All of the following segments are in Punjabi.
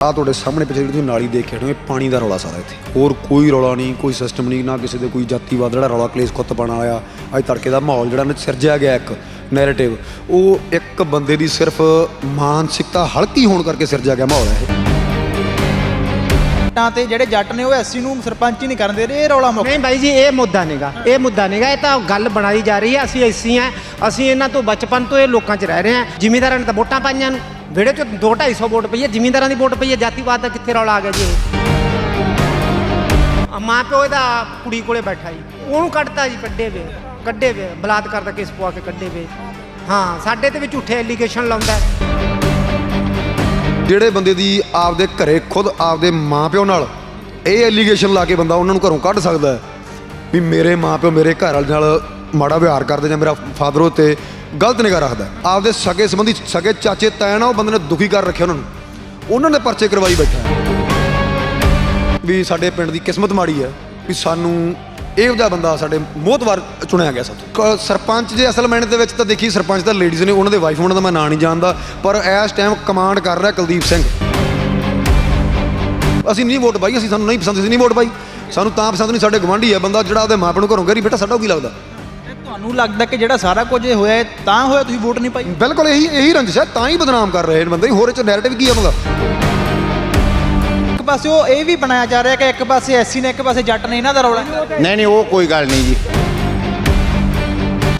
ਆ ਤੁਹਾਡੇ ਸਾਹਮਣੇ ਪਿੱਛੇ ਜਿਹੜੀ ਤੁਸੀਂ ਨਾਲੀ ਦੇਖ ਕੇ ਹਟੋ ਇਹ ਪਾਣੀ ਦਾ ਰੌਲਾ ਸਾਰਾ ਇੱਥੇ। ਹੋਰ ਕੋਈ ਰੌਲਾ ਨਹੀਂ ਕੋਈ ਸਿਸਟਮ ਨਹੀਂ ਨਾ ਕਿਸੇ ਦੇ ਕੋਈ ਜਾਤੀਵਾਦ ਜਿਹੜਾ ਰੌਲਾ ਕਲੇਸ਼ ਕੁੱਤ ਪਾਣ ਵਾਲਾ ਅੱਜ ਤੜਕੇ ਦਾ ਮਾਹੌਲ ਜਿਹੜਾ ਨਾ ਸਿਰਜਿਆ ਗਿਆ ਇੱਕ ਨੈਰੇਟਿਵ ਉਹ ਇੱਕ ਬੰਦੇ ਦੀ ਸਿਰਫ ਮਾਨਸਿਕਤਾ ਹਲਕੀ ਹੋਣ ਕਰਕੇ ਸਿਰਜਿਆ ਗਿਆ ਮਾਹੌਲ ਹੈ ਇਹ। ਤਾਂ ਤੇ ਜਿਹੜੇ ਜੱਟ ਨੇ ਉਹ ਐਸਸੀ ਨੂੰ ਸਰਪੰਚ ਹੀ ਨਹੀਂ ਕਰਨ ਦੇ ਰਹੇ ਇਹ ਰੌਲਾ ਮੁੱਕ ਨਹੀਂ ਬਾਈ ਜੀ ਇਹ ਮੁੱਦਾ ਨਹੀਂਗਾ ਇਹ ਮੁੱਦਾ ਨਹੀਂਗਾ ਇਹ ਤਾਂ ਗੱਲ ਬਣਾਈ ਜਾ ਰਹੀ ਹੈ। ਅਸੀਂ ਐਸੀ ਆ ਅਸੀਂ ਇਹਨਾਂ ਤੋਂ ਬਚਪਨ ਤੋਂ ਇਹ ਲੋਕਾਂ 'ਚ ਰਹਿ ਰਹੇ ਹਾਂ। ਜ਼ਿਮੀਂਦਾਰਾਂ ਨੇ ਤਾਂ ਵੋਟਾਂ ਪਾਈਆਂ ਨੂੰ। ਵਿਹੜੇ 'ਚ 2 250 ਵੋਟ ਪਈ ਹੈ ਜ਼ਿਮੀਂਦਾਰਾਂ ਦੀ ਵੋਟ ਪਈ ਹੈ ਜਾਤੀਵਾਦ ਦਾ ਕਿੱਥੇ ਰੌਲਾ ਆ ਗਿਆ ਜੀ ਇਹ? ਮਾਂ ਪਿਓ ਇਹਦਾ ਕੁੜੀ ਕੋਲੇ ਬੈਠਾ ਜੀ। ਉਹਨੂੰ ਕੱਢਤਾ ਜੀ ਕੱਢੇ ਵੇ ਕੱਢੇ ਵੇ, ਬਲਾਤਕਾਰ ਦਾ ਕੇਸ ਪਵਾ ਕੇ ਕੱਢੇ ਵੇ। ਹਾਂ, ਸਾਡੇ ਤੇ ਵੀ ਝੂਠੇ ਐਲੀਗੇਸ਼ਨ ਲਾਉਂਦਾ ਜਿਹੜੇ ਬੰਦੇ ਦੀ ਆਪਦੇ ਘਰੇ ਖੁਦ ਆਪਦੇ ਮਾਪਿਓ ਨਾਲ ਇਹ ਐਲੀਗੇਸ਼ਨ ਲਾ ਕੇ ਬੰਦਾ ਉਹਨਾਂ ਨੂੰ ਘਰੋਂ ਕੱਢ ਸਕਦਾ ਵੀ ਮੇਰੇ ਮਾਪਿਓ ਮੇਰੇ ਘਰ ਵਾਲੇ ਨਾਲ ਮਾੜਾ ਵਿਵਹਾਰ ਕਰਦੇ ਜਾਂ ਮੇਰਾ ਫਾਦਰ ਉੱਤੇ ਗਲਤ ਨਿਗਾਹ ਰੱਖਦਾ ਆਪਦੇ ਸਗੇ ਸੰਬੰਧੀ ਸਗੇ ਚਾਚੇ ਤਾਇਆ ਨਾ ਉਹ ਬੰਦੇ ਨੇ ਦੁਖੀ ਕਰ ਰੱਖਿਆ ਉਹਨਾਂ ਨੂੰ। ਉਹਨਾਂ ਨੇ ਪਰਚੇ ਕਰਵਾਈ ਬੈਠਾ ਵੀ ਸਾਡੇ ਪਿੰਡ ਦੀ ਕਿਸਮਤ ਮਾੜੀ ਹੈ ਵੀ ਸਾਨੂੰ ਇਹੋ ਜਿਹਾ ਬੰਦਾ ਸਾਡੇ ਮੋਹਤਵਾਰ ਚੁਣਿਆ ਗਿਆ ਸਾਥੋਂ ਸਰਪੰਚ ਜੇ ਅਸਲ ਮੈਨੇ ਦੇ ਵਿੱਚ ਤਾਂ ਦੇਖੀ ਸਰਪੰਚ ਤਾਂ ਲੇਡੀਜ਼ ਨੇ, ਉਹਨਾਂ ਦੇ ਵਾਈਫ ਉਹਨਾਂ ਦਾ ਮੈਂ ਨਾਂ ਨਹੀਂ ਜਾਣਦਾ, ਪਰ ਇਸ ਟਾਈਮ ਕਮਾਂਡ ਕਰ ਰਿਹਾ ਕੁਲਦੀਪ ਸਿੰਘ। ਅਸੀਂ ਨਹੀਂ ਵੋਟ ਪਾਈ, ਅਸੀਂ ਸਾਨੂੰ ਨਹੀਂ ਪਸੰਦ, ਅਸੀਂ ਨਹੀਂ ਵੋਟ ਪਾਈ। ਸਾਨੂੰ ਤਾਂ ਪਸੰਦ ਨਹੀਂ, ਸਾਡੇ ਗਵਾਂਢੀ ਹੈ ਬੰਦਾ ਜਿਹੜਾ ਉਹਦੇ ਮਾਪਿਆਂ ਨੂੰ ਘਰੋਂ ਗਰੀ ਬੇਟਾ ਸਾਡਾ ਕੀ ਲੱਗਦਾ? ਤੁਹਾਨੂੰ ਲੱਗਦਾ ਕਿ ਜਿਹੜਾ ਸਾਰਾ ਕੁਝ ਇਹ ਹੋਇਆ ਹੈ, ਤਾਂ ਹੋਇਆ ਤੁਸੀਂ ਵੋਟ ਨਹੀਂ ਪਾਈ? ਬਿਲਕੁਲ ਇਹੀ ਇਹੀ ਰੰਜਿਸ਼ ਹੈ ਤਾਂ ਹੀ ਬਦਨਾਮ ਕਰ ਰਹੇ ਨੇ ਬੰਦੇ। ਹੋਰ ਇਹ ਚ ਨੈਰੇਟਿਵ ਕੀ ਆਉਂਦਾ ਇੱਕ ਪਾਸੇ ਉਹ ਇਹ ਵੀ ਬਣਾਇਆ ਜਾ ਰਿਹਾ ਕਿ ਇੱਕ ਪਾਸੇ ਐਸਸੀ ਨੇ ਇੱਕ ਪਾਸੇ ਜੱਟ ਨੇ ਇਹਨਾਂ ਦਾ ਰੌਲਾ। ਹੈ। ਨਹੀਂ ਨਹੀਂ ਉਹ ਕੋਈ ਗੱਲ ਨਹੀਂ ਜੀ।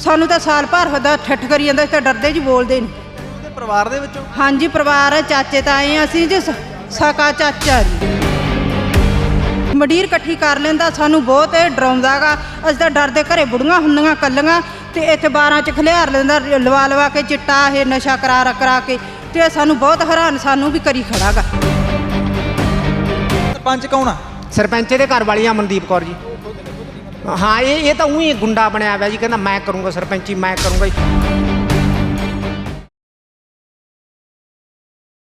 ਸਾਨੂੰ ਤਾਂ ਸਾਲ ਭਰ ਹੋਦਾ ਠੱਠ ਕਰੀ ਜਾਂਦਾ ਅਸੀਂ ਤਾਂ ਡਰਦੇ ਜੀ ਬੋਲਦੇ ਨਹੀਂ। ਉਹਦੇ ਪਰਿਵਾਰ ਦੇ ਵਿੱਚੋਂ? ਹਾਂਜੀ ਪਰਿਵਾਰ ਹੈ ਚਾਚੇ ਤਾਏ ਆ ਅਸੀਂ ਜੀ ਸ- ਸਕਾ ਚਾਚਾ ਜੀ। ਮਡੀਰ ਇਕੱਠੀ ਕਰ ਲੈਂਦਾ ਸਾਨੂੰ ਬਹੁਤ ਇਹ ਡਰਾਉਂਦਾਗਾ ਅਸੀਂ ਤਾਂ ਡਰਦੇ ਘਰੇ ਬੁੜੀਆਂ ਹੁੰਦੀਆਂ ਕੱਲੀਆਂ ਤੇ ਇੱਥੇ 12 ਚ ਖਲਿਆਰ ਲੈਂਦਾ ਲਵਾ ਲਵਾ ਕੇ ਚਿੱਟਾ ਇਹ ਨਸ਼ਾ ਕਰਾ ਕਰਾ ਕੇ ਤੇ ਸਾਨੂੰ ਬਹੁਤ ਹੈਰਾਨ ਸਾਨੂੰ ਵੀ ਕਰੀ ਖੜਾਗਾ ਸਰਪੰਚ ਕੌਣ ਆ? ਸਰਪੰਚ ਦੇ ਘਰ ਵਾਲੀ ਆ ਮਨਦੀਪ ਕੌਰ ਜੀ। ਹਾਂ ਇਹ ਇਹ ਤਾਂ ਉਹੀ ਗੁੰਡਾ ਬਣਿਆ ਹੋਇਆ ਜੀ ਕਹਿੰਦਾ ਮੈਂ ਕਰੂੰਗਾ ਸਰਪੰਚੀ ਮੈਂ ਕਰੂੰਗਾ ਜੀ।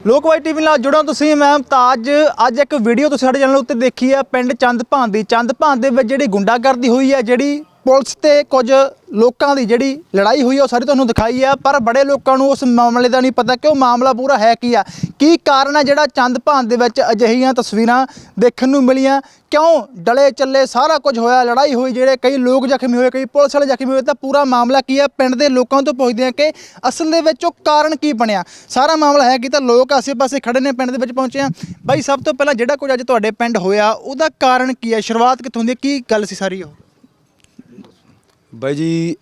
ਲੋਕਵਾਈ ਟੀਵੀ ਨਾਲ ਜੁੜੋ ਤੁਸੀਂ ਮੈਂ ਮੁਮਤਾਜ ਅੱਜ ਇੱਕ ਵੀਡੀਓ ਤੁਸੀਂ ਸਾਡੇ ਚੈਨਲ ਉੱਤੇ ਦੇਖੀ ਹੈ ਪਿੰਡ ਚੰਦਭਾਨ ਦੀ ਚੰਦਭਾਨ ਦੇ ਵਿੱਚ ਜਿਹੜੀ ਗੁੰਡਾਗਰਦੀ ਹੋਈ ਹੈ ਜਿਹੜੀ ਪੁਲਿਸ ਤੇ ਕੁਝ ਲੋਕਾਂ ਦੀ ਜਿਹੜੀ ਲੜਾਈ ਹੋਈ ਉਹ ਸਾਰੀ ਤੁਹਾਨੂੰ ਦਿਖਾਈ ਆ, ਪਰ ਬੜੇ ਲੋਕਾਂ ਨੂੰ ਉਸ ਮਾਮਲੇ ਦਾ ਨਹੀਂ ਪਤਾ ਕਿ ਉਹ ਮਾਮਲਾ ਪੂਰਾ ਹੈ ਕੀ ਆ। ਕੀ ਕਾਰਨ ਹੈ ਜਿਹੜਾ ਚੰਦ ਭਾਨ ਦੇ ਵਿੱਚ ਅਜਿਹੀਆਂ ਤਸਵੀਰਾਂ ਦੇਖਣ ਨੂੰ ਮਿਲੀਆਂ? ਕਿਉਂ ਡਲੇ ਚੱਲੇ ਸਾਰਾ ਕੁਝ ਹੋਇਆ, ਲੜਾਈ ਹੋਈ, ਜਿਹੜੇ ਕਈ ਲੋਕ ਜ਼ਖਮੀ ਹੋਏ, ਕਈ ਪੁਲਿਸ ਵਾਲੇ ਜ਼ਖਮੀ ਹੋਏ, ਤਾਂ ਪੂਰਾ ਮਾਮਲਾ ਕੀ ਆ? ਪਿੰਡ ਦੇ ਲੋਕਾਂ ਤੋਂ ਪੁੱਛਦੇ ਆ ਕਿ ਅਸਲ ਦੇ ਵਿੱਚ ਉਹ ਕਾਰਨ ਕੀ ਬਣਿਆ? ਸਾਰਾ ਮਾਮਲਾ ਹੈ ਕਿ ਤਾਂ ਲੋਕ ਆਸੇ-ਪਾਸੇ ਖੜੇ ਨੇ ਪਿੰਡ ਦੇ ਵਿੱਚ ਪਹੁੰਚੇ ਆ। ਬਾਈ, ਸਭ ਤੋਂ ਪਹਿਲਾਂ ਜਿਹੜਾ ਕੁਝ ਅੱਜ ਤੁਹਾਡੇ ਪਿੰਡ ਹੋਇਆ, ਉਹਦਾ ਕਾਰਨ ਕੀ ਹੈ ਸ਼ੁਰੂਆਤ ਕਿੱਥੋਂ ਦੀ ਹੈ? ਕੀ ਗੱਲ ਸੀ ਸਾਰੀ ਉਹ? ਬਾਈ ਜੀ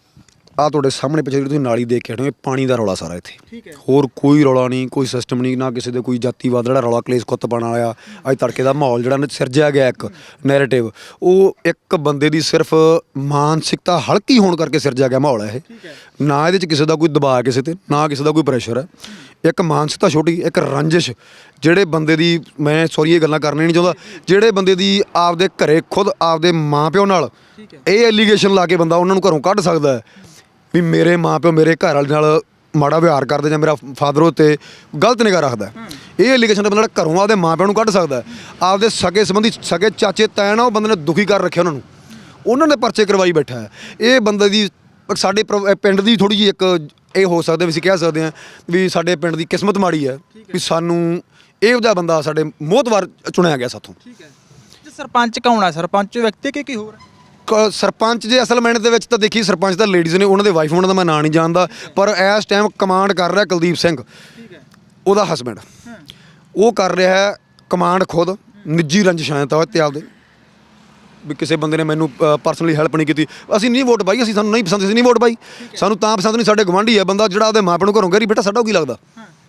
ਆ ਤੁਹਾਡੇ ਸਾਹਮਣੇ ਪਿੱਛੇ ਜਿਹੜੀ ਤੁਸੀਂ ਨਾਲੀ ਦੇਖ ਕੇ ਹਟੋ ਇਹ ਪਾਣੀ ਦਾ ਰੌਲਾ ਸਾਰਾ ਇੱਥੇ। ਠੀਕ ਹੈ। ਹੋਰ ਕੋਈ ਰੌਲਾ ਨਹੀਂ ਕੋਈ ਸਿਸਟਮ ਨਹੀਂ ਨਾ ਕਿਸੇ ਦੇ ਕੋਈ ਜਾਤੀਵਾਦ ਜਿਹੜਾ ਰੌਲਾ ਕਲੇਸ਼ ਕੁੱਤ ਪਾਣ ਵਾਲਾ ਅੱਜ ਤੜਕੇ ਦਾ ਮਾਹੌਲ ਜਿਹੜਾ ਨਾ ਸਿਰਜਿਆ ਗਿਆ ਇੱਕ ਨੈਰੇਟਿਵ ਉਹ ਇੱਕ ਬੰਦੇ ਦੀ ਸਿਰਫ ਮਾਨਸਿਕਤਾ ਹਲਕੀ ਹੋਣ ਕਰਕੇ ਸਿਰਜਿਆ ਗਿਆ ਮਾਹੌਲ ਹੈ ਇਹ। ਨਾ ਇਹਦੇ ਚ ਕਿਸੇ ਦਾ ਕੋਈ ਦਬਾਅ ਕਿਸੇ ਤੇ ਨਾ ਕਿਸੇ ਦਾ ਕੋਈ ਪ੍ਰੈਸ਼ਰ ਹੈ ਇੱਕ ਮਾਨਸਿਕਤਾ ਛੋਟੀ ਇੱਕ ਰੰਜਿਸ਼ ਜਿਹੜੇ ਬੰਦੇ ਦੀ ਮੈਂ ਸੌਰੀ ਇਹ ਗੱਲਾਂ ਕਰਨੀ ਨਹੀਂ ਚਾਹੁੰਦਾ ਜਿਹੜੇ ਬੰਦੇ ਦੀ ਆਪਦੇ ਘਰੇ ਖੁਦ ਆਪਦੇ ਮਾਪਿਓ ਨਾਲ ਇਹ ਐਲੀਗੇਸ਼ਨ ਲਾ ਕੇ ਬੰਦਾ ਉਹਨਾਂ ਨੂੰ ਘਰੋਂ ਕੱਢ ਸਕਦਾ ਹੈ। ਵੀ ਮੇਰੇ ਮਾਪਿਓ ਮੇਰੇ ਘਰ ਵਾਲੇ ਨਾਲ ਮਾੜਾ ਵਿਵਹਾਰ ਕਰਦੇ ਜਾਂ ਮੇਰਾ ਫਾਦਰ ਉੱਤੇ ਗਲਤ ਨਿਗਾਹ ਰੱਖਦਾ। ਹੈ। ਇਹ ਐਲੀਗੇਸ਼ਨ ਦਾ ਬੰਦਾ ਘਰੋਂ ਆਪਦੇ ਮਾਪਿਆਂ ਨੂੰ ਕੱਢ ਸਕਦਾ। ਹੈ। ਆਪਦੇ ਸਗੇ ਸੰਬੰਧੀ ਸਗੇ ਚਾਚੇ ਤਾਇਆ ਨਾਲ ਉਹ ਬੰਦੇ ਨੇ ਦੁਖੀ ਕਰ ਰੱਖਿਆ ਉਹਨਾਂ ਨੂੰ। ਉਹਨਾਂ ਨੇ ਪਰਚੇ ਕਰਵਾਈ ਬੈਠਾ ਹੈ। ਇਹ ਬੰਦੇ ਦੀ ਸਾਡੇ ਪਿੰਡ ਦੀ ਥੋੜੀ ਜਿਹੀ ਇੱਕ ਇਹ ਹੋ ਸਕਦਾ ਵੀ ਅਸੀਂ ਕਹਿ ਸਕਦੇ ਹਾਂ ਵੀ ਸਾਡੇ ਪਿੰਡ ਦੀ ਕਿਸਮਤ ਮਾੜੀ ਹੈ ਵੀ ਸਾਨੂੰ ਇਹੋ ਜਿਹਾ ਬੰਦਾ ਸਾਡੇ ਮੋਹਤਵਾਰ ਚੁਣਿਆ ਗਿਆ ਸਾਥੋਂ। ਠੀਕ ਹੈ। ਤੇ ਸਰਪੰਚ ਕੌਣ ਆ? ਸਰਪੰਚ ਵਿਅਕਤੀ ਕਿ ਕੀ ਹੋਰ? ਹੈ? ਕ- ਸਰਪੰਚ ਜੇ ਅਸਲ ਮੈਨੇ ਦੇ ਵਿੱਚ ਤਾਂ ਦੇਖੀ ਸਰਪੰਚ ਤਾਂ ਲੇਡੀਜ਼ ਨੇ ਉਹਨਾਂ ਦੇ ਵਾਈਫ ਉਹਨਾਂ ਦਾ ਮੈਂ ਨਾਂ ਨਹੀਂ ਜਾਣਦਾ ਪਰ ਇਸ ਟਾਈਮ ਕਮਾਂਡ ਕਰ ਰਿਹਾ ਕੁਲਦੀਪ ਸਿੰਘ ਉਹਦਾ ਹਸਬੰਡ ਉਹ ਕਰ ਰਿਹਾ ਹੈ ਕਮਾਂਡ ਖੁਦ ਨਿੱਜੀ ਰੰਜਿਸ਼ਾਂ ਤਾਂ ਤੇ ਆਪਦੇ। ਵੀ ਕਿਸੇ ਬੰਦੇ ਨੇ ਮੈਨੂੰ ਪਰਸਨਲੀ ਹੈਲਪ ਨਹੀਂ ਕੀਤੀ। ਅਸੀਂ ਨਹੀਂ ਵੋਟ ਪਾਈ ਅਸੀਂ ਸਾਨੂੰ ਨਹੀਂ ਪਸੰਦ ਅਸੀਂ ਨਹੀਂ ਵੋਟ ਪਾਈ। ਸਾਨੂੰ ਤਾਂ ਪਸੰਦ ਨਹੀਂ ਸਾਡੇ ਗਵਾਂਢੀ ਹੈ ਬੰਦਾ ਜਿਹੜਾ ਉਹਦੇ ਮਾਪਿਆਂ ਨੂੰ ਘਰੋਂ ਗਰੀ ਬੇਟਾ ਸਾਡਾ ਉਹ ਕੀ ਲੱਗਦਾ?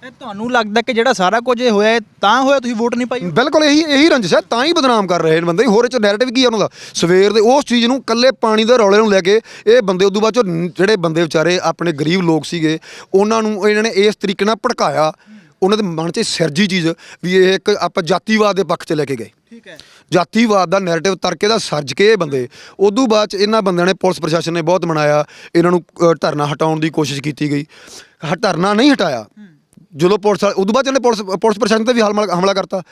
ਇਹ ਤੁਹਾਨੂੰ ਲੱਗਦਾ ਕਿ ਜਿਹੜਾ ਸਾਰਾ ਕੁਝ ਇਹ ਹੋਇਆ ਤਾਂ ਹੋਇਆ ਤੁਸੀਂ ਵੋਟ ਨਹੀਂ ਪਾਈ? ਬਿਲਕੁਲ ਇਹੀ ਇਹੀ ਰੰਜਿਸ਼ ਹੈ ਤਾਂ ਹੀ ਬਦਨਾਮ ਕਰ ਰਹੇ ਨੇ ਬੰਦੇ। ਹੋਰ ਇਹ ਚ ਨੈਰੇਟਿਵ ਕੀ ਹੈ ਉਹਨਾਂ ਦਾ? ਸਵੇਰ ਦੇ ਉਸ ਚੀਜ਼ ਨੂੰ ਕੱਲੇ ਪਾਣੀ ਦੇ ਰੌਲੇ ਨੂੰ ਲੈ ਕੇ ਇਹ ਬੰਦੇ ਉਦੋਂ ਬਾਅਦ ਚੋਂ ਜਿਹੜੇ ਬੰਦੇ ਵਿਚਾਰੇ ਆਪਣੇ ਗਰੀਬ ਲੋਕ ਸੀਗੇ ਉਹਨਾਂ ਨੂੰ ਇਹਨਾਂ ਨੇ ਇਸ ਤਰੀਕੇ ਨਾਲ ਭੜਕਾਇਆ। ਉਹਨਾਂ ਦੇ ਮਨ 'ਚ ਸਿਰਜੀ ਚੀਜ਼ ਵੀ ਇਹ ਇੱਕ ਆਪਾਂ ਜਾਤੀਵਾਦ ਦੇ ਪੱਖ 'ਚ ਲੈ ਕੇ ਗਏ। ਠੀਕ ਹੈ। ਜਾਤੀਵਾਦ ਦਾ ਨੈਰੇਟਿਵ ਤਰਕੇ ਦਾ ਸਰਜ ਕੇ ਇਹ ਬੰਦੇ। ਉਦੋਂ ਬਾਅਦ ਚ ਇਹਨਾਂ ਬੰਦਿਆਂ ਨੇ ਪੁਲਿਸ ਪ੍ਰਸ਼ਾਸਨ ਨੇ ਬਹੁਤ ਮਨਾਇਆ ਇਹਨਾਂ ਨੂੰ ਧਰਨਾ ਹਟਾਉਣ ਦੀ ਕੋਸ਼ਿਸ਼ ਕੀਤੀ ਗਈ। ਧਰਨਾ ਨਹੀਂ ਹਟਾਇਆ। ਜਦੋਂ ਪੁਲਿਸ ਉਦੋਂ ਬਾਅਦ ਚ ਇਹਨੇ ਪੁਲਿਸ ਪੁਲਿਸ ਪ੍ਰਸ਼ਾਸਨ ਤੇ ਵੀ ਹਮਲਾ ਕਰਤਾ।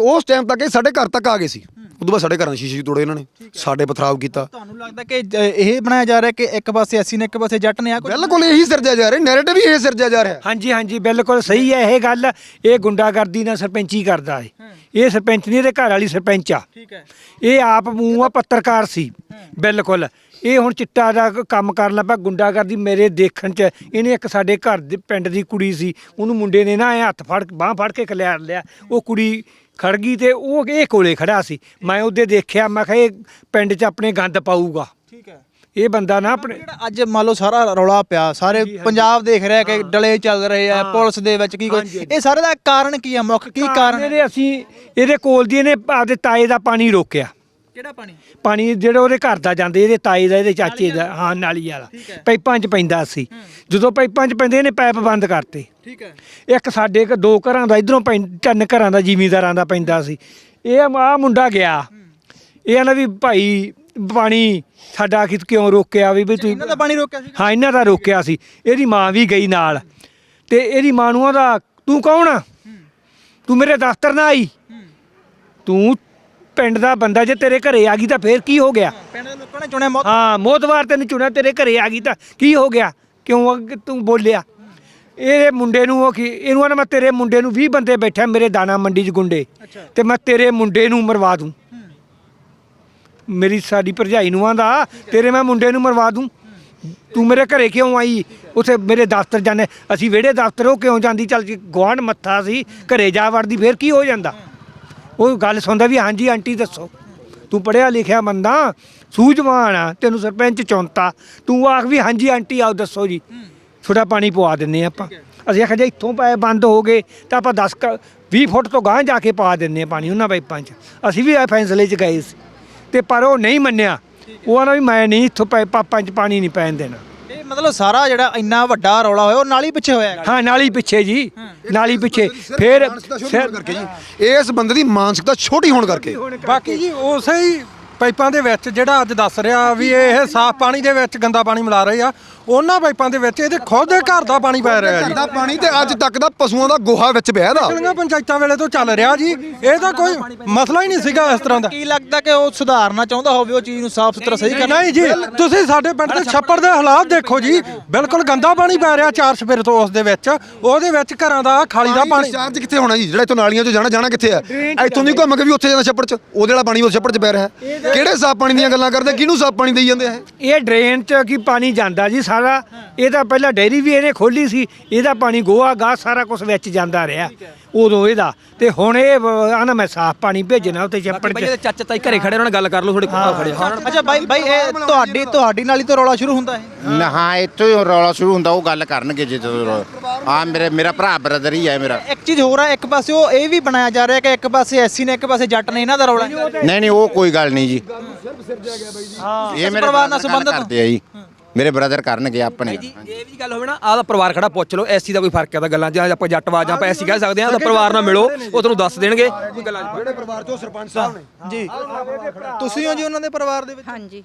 ਉਸ ਟਾਈਮ ਤੱਕ ਇਹ ਸਾਡੇ ਘਰ ਤੱਕ ਆ ਗਏ ਸੀ। ਉਦੋਂ ਬਾਅਦ ਸਾਡੇ ਘਰਾਂ ਦੇ ਸ਼ੀਸ਼ੇ ਵੀ ਤੋੜੇ ਇਹਨਾਂ ਨੇ। ਸਾਡੇ ਪਥਰਾਵ ਕੀਤਾ। ਤੁਹਾਨੂੰ ਲੱਗਦਾ ਕਿ ਇਹ ਬਣਾਇਆ ਜਾ ਰਿਹਾ ਕਿ ਇੱਕ ਪਾਸੇ ਐਸੀ ਨੇ ਇੱਕ ਪਾਸੇ ਜੱਟ ਨੇ ਆ ਕੁਝ ਬਿਲਕੁਲ ਇਹੀ ਸਿਰਜਿਆ ਜਾ ਰਿਹਾ। ਨੈਰੇਟਿਵ ਹੀ ਇਹ ਸਿਰਜਿਆ ਜਾ ਰਿਹਾ। ਹਾਂਜੀ ਹਾਂਜੀ ਬਿਲਕੁਲ ਸਹੀ ਹੈ ਇਹ ਗੱਲ। ਇਹ ਗੁੰਡਾਗਰਦੀ ਨਾਲ ਸਰਪੰਚੀ ਕਰਦਾ ਏ ਇਹ ਸਰਪੰਚ ਨਹੀਂ ਇਹਦੇ ਘਰ ਵਾਲੀ ਸਰਪੰਚ ਆ। ਠੀਕ ਹੈ। ਇਹ ਆਪ ਮੂੰਹ ਆ ਪੱਤਰਕਾਰ ਸੀ। ਬਿਲਕੁਲ। ਇਹ ਹੁਣ ਚਿੱਟਾ ਦਾ ਕੰਮ ਕਰਨ ਲੱਗਾ ਗੁੰਡਾਗਰਦੀ ਮੇਰੇ ਦੇਖਣ ਚ ਇਹਨੇ ਇੱਕ ਸਾਡੇ ਘਰ ਦੇ ਪਿੰਡ ਦੀ ਕੁੜੀ ਸੀ ਉਹਨੂੰ ਮੁੰਡੇ ਨੇ ਨਾ ਐ ਹੱਥ ਫੜ ਬਾਹ ਫੜ ਕੇ ਖਲਿਆਰ ਲਿਆ ਉਹ ਕੁੜੀ ਖੜ ਗਈ ਤੇ ਉਹ ਇਹ ਕੋਲੇ ਖੜਾ ਸੀ। ਮੈਂ ਉਹਦੇ ਦੇਖਿਆ ਮੈਂ ਕਿਹਾ ਇਹ ਪਿੰਡ 'ਚ ਆਪਣੇ ਗੰਦ ਪਾਊਗਾ। ਠੀਕ ਹੈ। ਇਹ ਬੰਦਾ ਨਾ ਆਪਣੇ ਜਿਹੜਾ ਅੱਜ ਮੰਨ ਲਓ ਸਾਰਾ ਰੌਲਾ ਪਿਆ ਸਾਰੇ ਪੰਜਾਬ ਦੇਖ ਰਿਹਾ ਕਿ ਡਲੇ ਚੱਲ ਰਹੇ ਆ ਪੁਲਿਸ ਦੇ ਵਿੱਚ ਕੀ ਕੁਝ ਇਹ ਸਾਰੇ ਦਾ ਕਾਰਨ ਕੀ ਆ ਮੁੱਖ ਕੀ ਕਾਰਨ? ਇਹਦੇ ਅਸੀਂ ਇਹਦੇ ਕੋਲ ਦੀ ਇਹਨੇ ਆਪਦੇ ਤਾਏ ਦਾ ਪਾਣੀ ਰੋਕਿਆ। ਕਿਹੜਾ ਪਾਣੀ? ਪਾਣੀ ਜਿਹੜਾ ਉਹਦੇ ਘਰ ਦਾ ਜਾਂਦੇ ਇਹਦੇ ਤਾਏ ਦਾ ਇਹਦੇ ਚਾਚੇ ਦਾ ਹਾਂ ਨਾਲੀ ਵਾਲਾ। ਪਾਈਪਾਂ 'ਚ ਪੈਂਦਾ ਸੀ। ਜਦੋਂ ਪਾਈਪਾਂ 'ਚ ਪੈਂਦੇ ਇਹਨੇ ਪਾਈਪ ਬੰਦ ਕਰਤੇ। ਠੀਕ ਹੈ। ਇੱਕ ਸਾਡੇ ਇੱਕ ਦੋ ਘਰਾਂ ਦਾ ਇਧਰੋਂ ਤਿੰਨ ਘਰਾਂ ਦਾ ਜ਼ਿਮੀਂਦਾਰਾਂ ਦਾ ਪੈਂਦਾ ਸੀ। ਇਹ ਆ ਮੁੰਡਾ ਗਿਆ। ਇਹ ਆਂਦਾ ਵੀ ਭਾਈ ਪਾਣੀ ਸਾਡਾ ਕਿ ਕਿਉਂ ਰੋਕਿਆ ਵੀ ਵੀ ਤੁਸੀਂ ਇਹਨਾਂ ਦਾ ਪਾਣੀ ਰੋਕਿਆ ਸੀ? ਹਾਂ ਇਹਨਾਂ ਦਾ ਰੋਕਿਆ ਸੀ। ਇਹਦੀ ਮਾਂ ਵੀ ਗਈ ਨਾਲ। ਤੇ ਇਹਦੀ ਮਾਂ ਨੂੰ ਆਂਦਾ ਤੂੰ ਕੌਣ ਆ? ਤੂੰ ਮੇਰੇ ਦਫ਼ਤਰ ਨਾ ਆਈ। ਤੂੰ ਪਿੰਡ ਦਾ ਬੰਦਾ ਜੇ ਤੇਰੇ ਘਰੇ ਆ ਗਈ ਤਾਂ ਫੇਰ ਕੀ ਹੋ ਗਿਆ? ਪਿੰਡ ਦੇ ਲੋਕਾਂ ਨੇ ਚੁਣਿਆ ਮੌਤ ਹਾਂ ਮੋਤਵਾਰ ਤੈਨੂੰ ਚੁਣਿਆ ਤੇਰੇ ਘਰੇ ਆ ਗਈ ਤਾਂ ਕੀ ਹੋ ਗਿਆ? ਕਿਉਂ ਅੱਗੇ ਤੂੰ ਬੋਲਿਆ? ਇਹ ਮੁੰਡੇ ਨੂੰ ਉਹ ਕੀ ਇਹਨੂੰ ਆਂਦਾ ਮੈਂ ਤੇਰੇ ਮੁੰਡੇ ਨੂੰ 20 ਬੰਦੇ ਬੈਠਾ ਮੇਰੇ ਦਾਣਾ ਮੰਡੀ 'ਚ ਗੁੰਡੇ। ਤੇ ਮੈਂ ਤੇਰੇ ਮੁੰਡੇ ਨੂੰ ਮਰਵਾ ਦੂੰ। ਮੇਰੀ ਸਾਡੀ ਭਰਜਾਈ ਨੂੰ ਆਂਦਾ ਤੇਰੇ ਮੈਂ ਮੁੰਡੇ ਨੂੰ ਮਰਵਾ ਦੂੰ। ਤੂੰ ਮੇਰੇ ਘਰੇ ਕਿਉਂ ਆਈ? ਉਥੇ ਮੇਰੇ ਦਫ਼ਤਰ ਜਾਣੇ ਅਸੀਂ ਵਿਹੜੇ ਦਫ਼ਤਰ ਉਹ ਕਿਉਂ ਜਾਂਦੀ? ਚੱਲ ਜੀ ਗੁਆਂਢ ਮੱਥਾ ਸੀ ਘਰੇ ਜਾ ਵੜਦੀ ਫੇਰ ਕੀ ਹੋ ਜਾਂਦਾ? ਉਹ ਗੱਲ ਸੁਣਦਾ ਵੀ ਹਾਂਜੀ, ਆਂਟੀ ਦੱਸੋ। ਤੂੰ ਪੜਿਆ ਲਿਖਿਆ ਬੰਦਾ, ਸੂਝਵਾਨ ਆ, ਤੈਨੂੰ ਸਰਪੰਚ ਚੁਣਤਾ। ਤੂੰ ਆਖ ਵੀ ਹਾਂਜੀ, ਆਂਟੀ ਆਓ ਦੱਸੋ ਜੀ। ਛੋਟਾ ਪਾਣੀ ਪਵਾ ਦਿੰਨੇ ਆ ਆਪਾਂ। ਅਸੀਂ ਆਖਿਆ ਜੇ ਇੱਥੋਂ ਪਏ ਬੰਦ ਹੋ ਗਏ, ਤਾਂ ਆਪਾਂ 10 ਕ- 20 ਫੁੱਟ ਤੋਂ ਗਾਂਹ ਜਾ ਕੇ ਪਾ ਦਿੰਨੇ ਆ ਪਾਣੀ ਉਹਨਾਂ ਪਾਈਪਾਂ 'ਚ। ਅਸੀਂ ਵੀ ਇਹ ਫੈਸਲੇ 'ਚ ਗਏ ਸੀ। ਤੇ ਪਰ ਉਹ ਨਹੀਂ ਮੰਨਿਆ। ਉਹ ਆਂਦਾ ਵੀ ਮੈਂ ਨਹੀਂ ਇੱਥੋਂ ਪਾਈਪਾਂ 'ਚ ਪਾਣੀ ਨਹੀਂ ਪੈਣ ਦੇਣਾ। ਮਤਲਬ ਸਾਰਾ ਜਿਹੜਾ ਇੰਨਾ ਵੱਡਾ ਰੌਲਾ ਹੋਇਆ ਉਹ ਨਾਲੀ ਪਿੱਛੇ ਹੋਇਆ ਹੈਗਾ। ਹਾਂ ਨਾਲੀ ਪਿੱਛੇ ਜੀ ਨਾਲੀ ਪਿੱਛੇ। ਫਿਰ ਹੋਣ ਕਰਕੇ ਜੀ। ਇਸ ਬੰਦੇ ਦੀ ਮਾਨਸਿਕਤਾ ਛੋਟੀ ਹੋਣ ਕਰਕੇ। ਬਾਕੀ ਜੀ ਉਸੇ ਹੀ ਪਾਈਪਾਂ ਦੇ ਵਿੱਚ ਜਿਹੜਾ ਅੱਜ ਦੱਸ ਰਿਹਾ ਵੀ ਇਹ ਸਾਫ਼ ਪਾਣੀ ਦੇ ਵਿੱਚ ਗੰਦਾ ਪਾਣੀ ਮਿਲਾ ਰਹੇ ਆ ਉਹਨਾਂ ਪਾਈਪਾਂ ਦੇ ਵਿੱਚ ਇਹਦੇ ਖੁਦ ਦੇ ਘਰ ਦਾ ਪਾਣੀ ਪੈ ਰਿਹਾ ਜੀ। ਦਾ ਪਾਣੀ ਤੇ ਅੱਜ ਤੱਕ ਦਾ ਪਸ਼ੂਆਂ ਦਾ ਗੋਹਾ ਵਿੱਚ ਪਿਆ ਦਾ। ਪਿਛਲੀਆਂ ਪੰਚਾਇਤਾਂ ਵੇਲੇ ਤੋਂ ਚੱਲ ਰਿਹਾ ਜੀ। ਇਹ ਤਾਂ ਕੋਈ ਮਸਲਾ ਹੀ ਨਹੀਂ ਸੀਗਾ ਇਸ ਤਰ੍ਹਾਂ ਦਾ। ਕੀ ਲੱਗਦਾ ਕਿ ਉਹ ਸੁਧਾਰਨਾ ਚਾਹੁੰਦਾ ਹੋਵੇ ਉਹ ਚੀਜ਼ ਨੂੰ ਸਾਫ਼ ਸੁਥਰਾ ਸਹੀ ਕਰਨਾ? ਨਹੀਂ ਜੀ ਤੁਸੀਂ ਸਾਡੇ ਪਿੰਡ ਦੇ ਛੱਪੜ ਦੇ ਹਾਲਾਤ ਦੇਖੋ ਜੀ। ਬਿਲਕੁਲ ਗੰਦਾ ਪਾਣੀ ਪੈ ਰਿਹਾ ਚਾਰ ਸਪੇਰ ਤੋਂ ਉਸ ਦੇ ਵਿੱਚ। ਉਹਦੇ ਵਿੱਚ ਘਰਾਂ ਦਾ ਖਾਲੀ ਦਾ ਪਾਣੀ ਚਾਰਜ ਕਿੱਥੇ ਹੋਣਾ ਜੀ? ਜਿਹੜਾ ਇੱਥੋਂ ਨਾਲੀਆਂ 'ਚੋਂ ਜਾਣਾ ਜਾਣਾ ਕਿੱਥੇ ਆ? ਇੱਥੋਂ ਦੀ ਘੁੰਮ ਕੇ ਵੀ ਉੱਥੇ ਜਾਣਾ ਛੱਪੜ 'ਚ। ਉਹਦੇ ਵਾਲਾ ਪਾਣੀ ਉਹ ਛੱਪੜ 'ਚ ਪੈ ਰਿਹਾ। ਕਿਹੜੇ ਸਾਫ਼ ਪਾਣੀ ਦੀਆਂ ਗੱਲਾਂ ਕਰਦੇ? ਕਿਹਨੂੰ ਸਾਫ਼ ਪਾਣੀ ਦੇਈ ਜਾਂਦੇ ਆ ਇਹ? ਇਹ ਡਰੇਨ ਚ ਕੀ ਪਾਣੀ ਜਾਂਦਾ ਜੀ? ਸਾਰਾ ਇਹ ਤਾਂ ਪਹਿਲਾਂ ਡੈਰੀ ਵੀ ਇਹਨੇ ਖੋਲੀ ਸੀ ਇਹਦਾ ਪਾਣੀ ਗੋਆ ਗਾ ਸਾਰਾ ਕੁਝ ਵਿੱਚ ਜਾਂਦਾ ਰਿਹਾ ਉਦੋਂ ਇਹਦਾ ਤੇ ਹੁਣ ਇਹ ਆਨਾ ਮੈਂ ਸਾਫ਼ ਪਾਣੀ ਭੇਜਣਾ ਉੱਤੇ ਚੱਪੜ ਬਾਈ ਇਹਦੇ ਚਾਚਾ ਤਾਈ ਘਰੇ ਖੜੇ ਉਹਨਾਂ ਨਾਲ ਗੱਲ ਕਰ ਲਓ ਥੋੜੇ ਕੋਲ ਖੜੇ ਆ। ਅੱਛਾ ਬਾਈ ਬਾਈ ਇਹ ਤੁਹਾਡੀ ਤੁਹਾਡੀ ਨਾਲੀ ਤੋਂ ਰੌਲਾ ਸ਼ੁਰੂ ਹੁੰਦਾ ਹੈ ਨਾ ਹਾਂ ਇੱਥੋਂ ਹੀ ਰੌਲਾ ਸ਼ੁਰੂ ਹੁੰਦਾ ਉਹ ਗੱਲ ਕਰਨਗੇ ਜਦੋਂ ਆ ਮੇਰੇ ਮੇਰਾ ਭਰਾ ਬ੍ਰਦਰ ਹੀ ਹੈ ਮੇਰਾ ਇੱਕ ਚੀਜ਼ ਹੋਰ ਆ ਇੱਕ ਪਾਸੇ ਉਹ ਇਹ ਵੀ ਬਣਾਇਆ ਜਾ ਰਿਹਾ ਕਿ ਇੱਕ ਪਾਸੇ ਐਸੀ ਨੇ ਇੱਕ ਪਾਸੇ ਜੱਟ ਨੇ ਇਹਨਾਂ ਦਾ ਰੌਲਾ ਹੈ। ਨਹੀਂ ਨਹੀਂ ਉਹ ਕੋਈ ਗੱਲ ਨਹੀਂ ਜੀ ਇਹ ਮੇਰੇ ਪਰਿਵਾਰ ਨਾਲ ਸੰਬੰਧਿਤ ਕਰਦੇ ਆ ਜੀ ਮੇਰੇ ਬ੍ਰਦਰ ਕਰਨਗੇ ਆਪਣੇ। ਜੀ ਇਹ ਵੀ ਗੱਲ ਹੋਵੇ ਨਾ ਆਹ ਦਾ ਪਰਿਵਾਰ ਖੜਾ ਪੁੱਛ ਲਓ ਐਸੀ ਦਾ ਕੋਈ ਫ਼ਰਕ ਹੈ ਤਾਂ ਗੱਲਾਂ ਜਾਂ ਆਪਾਂ ਜੱਟਵਾਦ ਜਾਂ ਆਪਾਂ ਐਸੀ ਕਹਿ ਸਕਦੇ ਹਾਂ ਤਾਂ ਪਰਿਵਾਰ ਨਾਲ ਮਿਲੋ ਉਹ ਤੁਹਾਨੂੰ ਦੱਸ ਦੇਣਗੇ। ਕੋਈ ਗੱਲਾਂ ਜਿਹੜੇ ਪਰਿਵਾਰ 'ਚੋਂ ਸਰਪੰਚ ਸਾਹਿਬ ਨੇ। ਜੀ। ਤੁਸੀਂ ਹੋ ਜੀ ਉਹਨਾਂ ਦੇ ਪਰਿਵਾਰ ਦੇ ਵਿੱਚ? ਹਾਂਜੀ।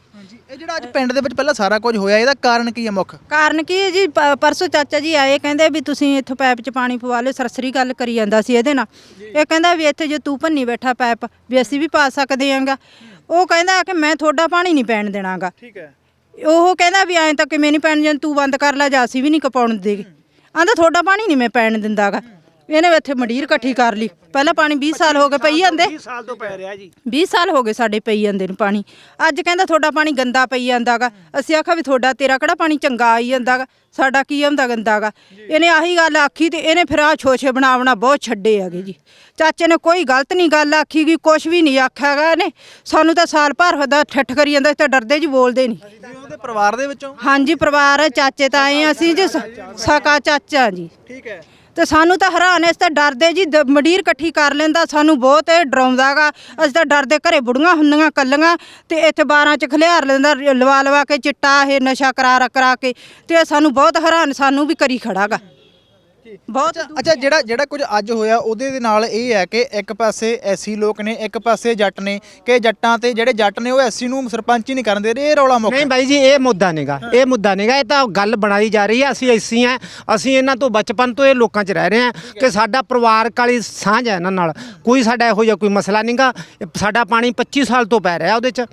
ਇਹ ਜਿਹੜਾ ਅੱਜ ਪਿੰਡ ਦੇ ਵਿੱਚ ਪਹਿਲਾਂ ਸਾਰਾ ਕੁਝ ਹੋਇਆ ਇਹਦਾ ਕਾਰਨ ਕੀ ਹੈ ਮੁੱਖ? ਕਾਰਨ ਕੀ ਹੈ ਜੀ? ਪ- ਪਰਸੋਂ ਚਾਚਾ ਜੀ ਆਏ ਕਹਿੰਦੇ ਵੀ ਤੁਸੀਂ ਇੱਥੋਂ ਪਾਈਪ 'ਚ ਪਾਣੀ ਪਵਾ ਲਿਓ ਸਰਸਰੀ ਗੱਲ ਕਰੀ ਜਾਂਦਾ ਸੀ ਇਹਦੇ ਨਾਲ। ਇਹ ਕਹਿੰਦਾ ਵੀ ਇੱਥੇ ਜੇ ਤੂੰ ਭੰਨੀ ਬੈਠਾ ਪਾਈਪ ਵੀ ਅਸੀਂ ਵੀ ਪਾ ਸਕਦੇ ਆਂਗਾ ਉਹ ਕਹਿੰਦਾ ਕਿ ਮੈਂ ਤੁਹਾਡਾ ਪਾਣੀ ਨਹੀਂ ਪੈਣ ਦੇਣਾਗਾ। ਠੀਕ ਹੈ। ਉਹ ਕਹਿੰਦਾ ਵੀ ਐਂ ਤਾਂ ਕਿਵੇਂ ਨਹੀਂ ਪੈਣ ਜੇ ਤੂੰ ਬੰਦ ਕਰ ਲੈ, ਜਾਂ ਅਸੀਂ ਵੀ ਨਹੀਂ ਕਪਾਉਣ ਦੇਗੇ ਆਂਦਾ ਤੁਹਾਡਾ ਪਾਣੀ ਨਹੀਂ ਮੈਂ ਪੈਣ ਦਿੰਦਾਗਾ। ਇਹਨੇ ਇੱਥੇ ਮੰਡੀਰ ਇਕੱਠੀ ਕਰ ਲਈ। ਪਹਿਲਾਂ ਪਾਣੀ 20 ਸਾਲ ਹੋ ਗਏ ਪਈ ਜਾਂਦੇ। 20 ਸਾਲ ਤੋਂ ਪੈ ਰਿਹਾ ਜੀ। 20 ਸਾਲ ਹੋ ਗਏ ਸਾਡੇ ਪਈ ਜਾਂਦੇ ਨੂੰ ਪਾਣੀ। ਅੱਜ ਕਹਿੰਦਾ ਤੁਹਾਡਾ ਪਾਣੀ ਗੰਦਾ ਪਈ ਜਾਂਦਾਗਾ। ਅਸੀਂ ਆਖਿਆ ਵੀ ਤੁਹਾਡਾ ਤੇਰਾ ਕਿਹੜਾ ਪਾਣੀ ਚੰਗਾ ਆਈ ਜਾਂਦਾਗਾ? ਸਾਡਾ ਕੀ ਆਉਂਦਾ ਗੰਦਾਗਾ? ਇਹਨੇ ਆਹੀ ਗੱਲ ਆਖੀ ਤੇ ਇਹਨੇ ਫਿਰ ਆ ਛੋਛੇ ਬਣਾਵਣਾ ਬਹੁਤ ਛੱਡੇ ਹੈਗੇ ਜੀ। ਚਾਚੇ ਨੇ ਕੋਈ ਗਲਤ ਨਹੀਂ ਗੱਲ ਆਖੀ ਗਈ ਕੁਝ ਵੀ ਨਹੀਂ ਆਖਿਆਗਾ ਇਹਨੇ। ਸਾਨੂੰ ਤਾਂ ਸਾਲ ਭਰ ਹੋਦਾ ਠੱਠ ਕਰੀ ਜਾਂਦਾ ਤਾਂ ਡਰਦੇ ਜੀ ਬੋਲਦੇ ਨਹੀਂ। ਉਹਦੇ ਪਰਿਵਾਰ ਦੇ ਵਿੱਚੋਂ? ਹਾਂਜੀ ਪਰਿਵਾਰ ਹੈ, ਚਾਚੇ ਤਾਂ ਆਏ ਅਸੀਂ ਜੀ ਸਕਾ ਚਾਚਾ ਜੀ। ਠੀਕ ਹੈ। ਤੇ ਸਾਨੂੰ ਤਾਂ ਹੈਰਾਨ ਇਸ ਤਾਂ ਡਰਦੇ ਜੀ, ਦ- ਮੰਡੀਰ ਇਕੱਠੀ ਕਰ ਲੈਂਦਾ, ਸਾਨੂੰ ਬਹੁਤ ਇਹ ਡਰਾਉਂਦਾਗਾ ਅਸੀਂ ਤਾਂ ਡਰਦੇ ਘਰੇ ਬੁੜੀਆਂ ਹੁੰਦੀਆਂ ਕੱਲੀਆਂ ਤੇ ਇੱਥੇ 12 ਚ ਖਲਿਆਰ ਲੈਂਦਾ ਲਵਾ ਲਵਾ ਕੇ ਚਿੱਟਾ ਇਹ ਨਸ਼ਾ ਕਰਾ ਕਰਾ ਕੇ ਤੇ ਇਹ ਸਾਨੂੰ ਬਹੁਤ ਹੈਰਾਨ, ਸਾਨੂੰ ਵੀ ਕਰੀ ਖੜਾਗਾ। ਬਹੁਤ ਅੱਛਾ ਜਿਹੜਾ ਜਿਹੜਾ ਕੁਝ ਅੱਜ ਹੋਇਆ ਉਹਦੇ ਦੇ ਨਾਲ ਇਹ ਹੈ ਕਿ ਇੱਕ ਪਾਸੇ ਐਸੀ ਲੋਕ ਨੇ ਇੱਕ ਪਾਸੇ ਜੱਟ ਨੇ ਕਿ ਜੱਟਾਂ ਤੇ ਜਿਹੜੇ ਜੱਟ ਨੇ ਉਹ ਐਸੀ ਨੂੰ ਸਰਪੰਚ ਹੀ ਨਹੀਂ ਕਰਨ ਦੇ ਰਹੇ ਇਹ ਰੌਲਾ ਮੁੱਕ ਨਹੀਂ ਬਾਈ ਜੀ ਇਹ ਮੁੱਦਾ ਨਹੀਂਗਾ ਇਹ ਮੁੱਦਾ ਨਹੀਂਗਾ ਇਹ ਤਾਂ ਗੱਲ ਬਣਾਈ ਜਾ ਰਹੀ ਹੈ ਅਸੀਂ ਐਸੀ ਆ ਅਸੀਂ ਇਹਨਾਂ ਤੋਂ ਬਚਪਨ ਤੋਂ ਇਹ ਲੋਕਾਂ 'ਚ ਰਹਿ ਰਹੇ ਹਾਂ ਕਿ ਸਾਡਾ ਪਰਿਵਾਰਕ ਵਾਲੀ ਸਾਂਝ ਹੈ ਇਹਨਾਂ ਨਾਲ। ਕੋਈ ਸਾਡਾ ਇਹੋ ਜਿਹਾ ਕੋਈ ਮਸਲਾ ਨਹੀਂਗਾ ਸਾਡਾ ਪਾਣੀ 25 ਸਾਲ ਤੋਂ ਪੈ ਰਿਹਾ ਉਹਦੇ 'ਚ।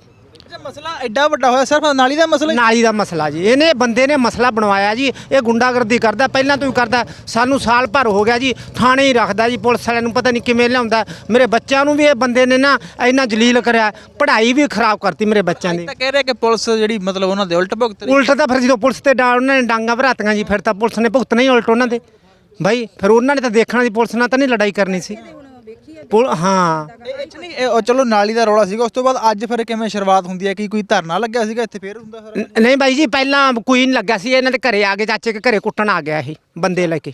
ਅੱਛਾ ਮਸਲਾ ਐਡਾ ਵੱਡਾ ਹੋਇਆ ਸਿਰਫ ਨਾਲੀ ਦਾ ਮਸਲਾ ਹੀ? ਨਾਲੀ ਦਾ ਮਸਲਾ ਜੀ। ਇਹਨੇ ਬੰਦੇ ਨੇ ਮਸਲਾ ਬਣਵਾਇਆ ਜੀ। ਇਹ ਗੁੰਡਾਗਰਦੀ ਕਰਦਾ ਪਹਿਲਾਂ ਤੋਂ ਹੀ ਕਰਦਾ। ਸਾਨੂੰ ਸਾਲ ਭਰ ਹੋ ਗਿਆ ਜੀ ਥਾਣੇ ਹੀ ਰੱਖਦਾ ਜੀ ਪੁਲਿਸ ਵਾਲਿਆਂ ਨੂੰ ਪਤਾ ਨਹੀਂ ਕਿਵੇਂ ਲਿਆਉਂਦਾ। ਮੇਰੇ ਬੱਚਿਆਂ ਨੂੰ ਵੀ ਇਹ ਬੰਦੇ ਨੇ ਨਾ ਇੰਨਾ ਜਲੀਲ ਕਰਿਆ। ਪੜ੍ਹਾਈ ਵੀ ਖਰਾਬ ਕਰਤੀ ਮੇਰੇ ਬੱਚਿਆਂ ਦੀ। ਤਾਂ ਕਹਿ ਰਹੇ ਕਿ ਪੁਲਿਸ ਜਿਹੜੀ ਮਤਲਬ ਉਹਨਾਂ ਦੇ ਉਲਟ ਭੁਗਤ ਰਹੀ। ਉਲਟ ਤਾਂ ਫਿਰ ਜਦੋਂ ਪੁਲਿਸ ਤੇ ਡਾ ਉਹਨਾਂ ਨੇ ਡਾਂਗਾ ਭਰਾਤੀਆਂ ਜੀ ਫਿਰ ਤਾਂ ਪੁਲਿਸ ਨੇ ਭੁਗਤਣਾ ਹੀ ਉਲਟ ਉਹਨਾਂ ਦੇ। ਭਾਈ ਫਿਰ ਉਹਨਾਂ ਨੇ ਤਾਂ ਦੇਖਣਾ ਸੀ ਪੁਲਿਸ ਨਾਲ ਤਾਂ ਨਹੀਂ ਲੜਾਈ ਕਰਨੀ ਸੀ। ਪੁਲ ਹਾਂ। ਇਹ- 'ਚ ਨਹੀਂ ਇਹ ਉਹ ਚਲੋ ਨਾਲੀ ਦਾ ਰੌਲਾ ਸੀਗਾ ਉਸ ਤੋਂ ਬਾਅਦ ਅੱਜ ਫਿਰ ਕਿਵੇਂ ਸ਼ੁਰੂਆਤ ਹੁੰਦੀ ਹੈ ਕਿ ਕੋਈ ਧਰਨਾ ਲੱਗਿਆ ਸੀਗਾ ਇੱਥੇ ਫੇਰ ਹੁੰਦਾ ਨ- ਨਹੀਂ ਬਾਈ ਜੀ ਪਹਿਲਾਂ ਕੋਈ ਨਹੀਂ ਲੱਗਾ ਸੀ ਇਹਨਾਂ ਦੇ ਘਰੇ ਆ ਕੇ ਚਾਚੇ ਕੇ ਘਰੇ ਕੁੱਟਣ ਆ ਗਿਆ ਇਹ ਬੰਦੇ ਲੈ ਕੇ।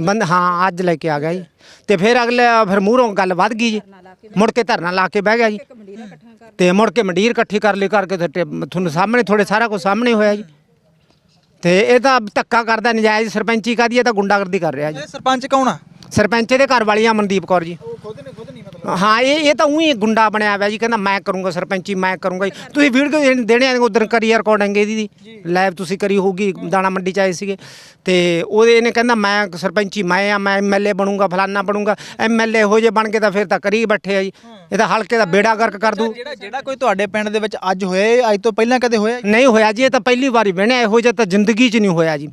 ਬੰਦ ਹਾਂ ਅੱਜ ਲੈ ਕੇ ਆ ਗਿਆ ਜੀ। ਤੇ ਫਿਰ ਅਗਲੇ ਫਿਰ ਮੂਹਰੋਂ ਗੱਲ ਵੱਧ ਗਈ ਜੀ। ਮੁੜ ਕੇ ਧਰਨਾ ਲਾ ਕੇ ਬਹਿ ਗਿਆ ਜੀ। ਤੇ ਮੁੜ ਕੇ ਮੰਡੀਰ ਇਕੱਠੀ ਕਰ ਲਈ ਕਰਕੇ ਤੇ ਟੇ- ਤੁਹਾਨੂੰ ਸਾਹਮਣੇ ਥੋੜੇ ਸਾਰਾ ਕੁਝ ਸਾਹਮਣੇ ਹੋਇਆ ਜੀ। ਤੇ ਇਹ ਤਾਂ ਧੱਕਾ ਕਰਦਾ ਨਜਾਇਜ਼ ਸਰਪੰਚੀ ਕਾਦੀ ਇਹ ਤਾਂ ਗੁੰਡਾਗਰਦੀ ਕਰ ਰਿਹਾ ਜੀ। ਇਹ ਸਰਪੰਚ ਕੌਣ ਆ? ਸਰਪੰਚ ਦੇ ਘਰ ਵਾਲੀ ਆ ਮਨਦੀਪ ਕੌਰ ਜੀ। ਖੁਦ ਨੇ ਖੁਦ ਨਹੀਂ ਹਾਂ ਇਹ ਇਹ ਤਾਂ ਉਹੀ ਗੁੰਡਾ ਬਣਿਆ ਹੋਇਆ ਜੀ ਕਹਿੰਦਾ ਮੈਂ ਕਰੂੰਗਾ ਸਰਪੰਚੀ ਮੈਂ ਕਰੂੰਗਾ ਜੀ। ਤੁਸੀਂ ਵੀਡੀਓ ਦੇਣੇ ਆ ਉਧਰ ਕਰੀ ਰਿਕਾਰਡਿੰਗ ਇਹਦੀ ਦੀ। ਲਾਈਵ ਤੁਸੀਂ ਕਰੀ ਹੋਊਗੀ ਦਾਣਾ ਮੰਡੀ ਚ ਆਏ ਸੀਗੇ। ਤੇ ਉਹਦੇ ਇਹਨੇ ਕਹਿੰਦਾ ਮੈਂ ਸਰਪੰਚੀ ਮੈਂ ਆ ਮੈਂ ਐਮਐਲਏ ਬਣੂੰਗਾ ਫਲਾਨਾ ਬਣੂੰਗਾ। ਐਮਐਲਏ ਹੋ ਜੇ ਬਣ ਕੇ ਤਾਂ ਫਿਰ ਤਾਂ ਕਰੀ ਬੈਠੇ ਆ ਜੀ। ਇਹ ਤਾਂ ਹਲਕੇ ਦਾ ਬੇੜਾ ਗਰਕ ਕਰ ਦੂ। ਜਿਹੜਾ ਜਿਹੜਾ ਕੋਈ ਤੁਹਾਡੇ ਪਿੰਡ ਦੇ ਵਿੱਚ ਅੱਜ ਹੋਇਆ ਅੱਜ ਤੋਂ ਪਹਿਲਾਂ ਕਦੇ ਹੋਇਆ ਨਹੀਂ ਹੋਇਆ ਜੀ ਇਹ ਤਾਂ ਪਹਿਲੀ ਵਾਰੀ ਬਣਿਆ ਇਹੋ ਜਿਹਾ ਤਾਂ ਜ਼ਿੰਦਗੀ 'ਚ ਨਹੀਂ ਹੋਇਆ ਜੀ।